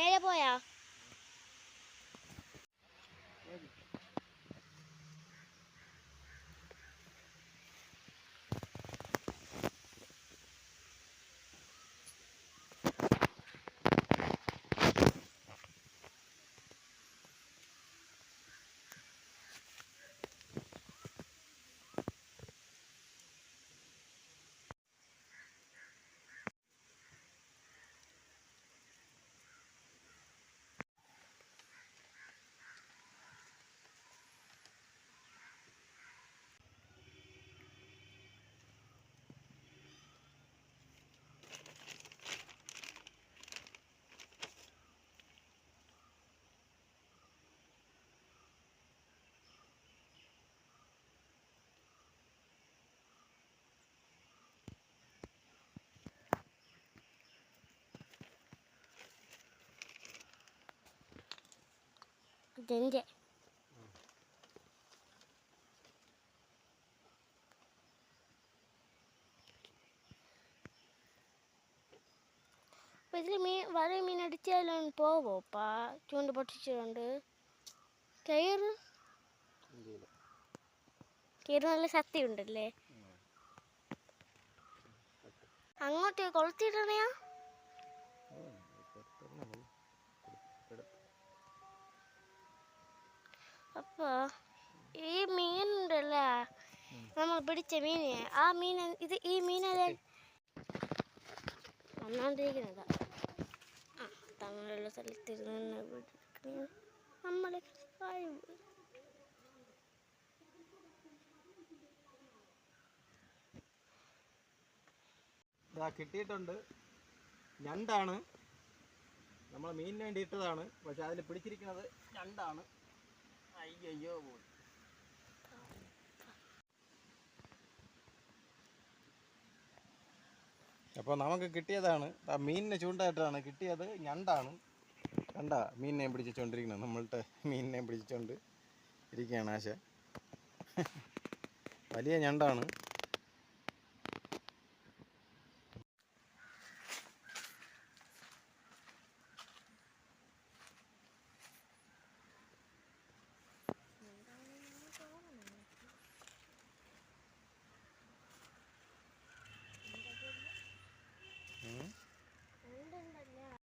നേരെ പോയാ ഇതെന്റെ അപ്പൊ ഇതിൽ മീൻ വല മീൻ അടിച്ചാലും പാ ചൂണ്ട പൊട്ടിച്ചുകൊണ്ട്. കയറ് കയറ് നല്ല ശക്തി ഉണ്ടല്ലേ അങ്ങോട്ട് കൊളുത്തിടണയാ അപ്പൊ ഈ മീനുണ്ടല്ലോ? നമ്മൾ പിടിച്ച മീൻ ആ മീൻ ഇത് ഈ മീനല്ലേ വന്നോണ്ടിരിക്കുന്നതാ. ആ തമ്മിലുള്ള സ്ഥലത്തിരുന്ന് പിടിക്കുന്നത് ഇതാ കിട്ടിയിട്ടുണ്ട്. ഞണ്ടാണ്. നമ്മൾ മീനിന് വേണ്ടി ഇട്ടതാണ്. പക്ഷെ അതിൽ പിടിച്ചിരിക്കുന്നത് ഞണ്ടാണ്. അയ്യോ പോയി അപ്പോൾ നമുക്ക് കിട്ടിയതാണ്. ആ മീനിനെ ചൂണ്ടായിട്ടാണ് കിട്ടിയത്. ഞണ്ടാണ്. കണ്ട മീനിനെ പിടിച്ചുകൊണ്ടിരിക്കുന്നത് നമ്മളുടെ മീനിനെ പിടിച്ചുകൊണ്ട് ഇരിക്കുകയാണ് ആശ. വലിയ ഞണ്ടാണ്.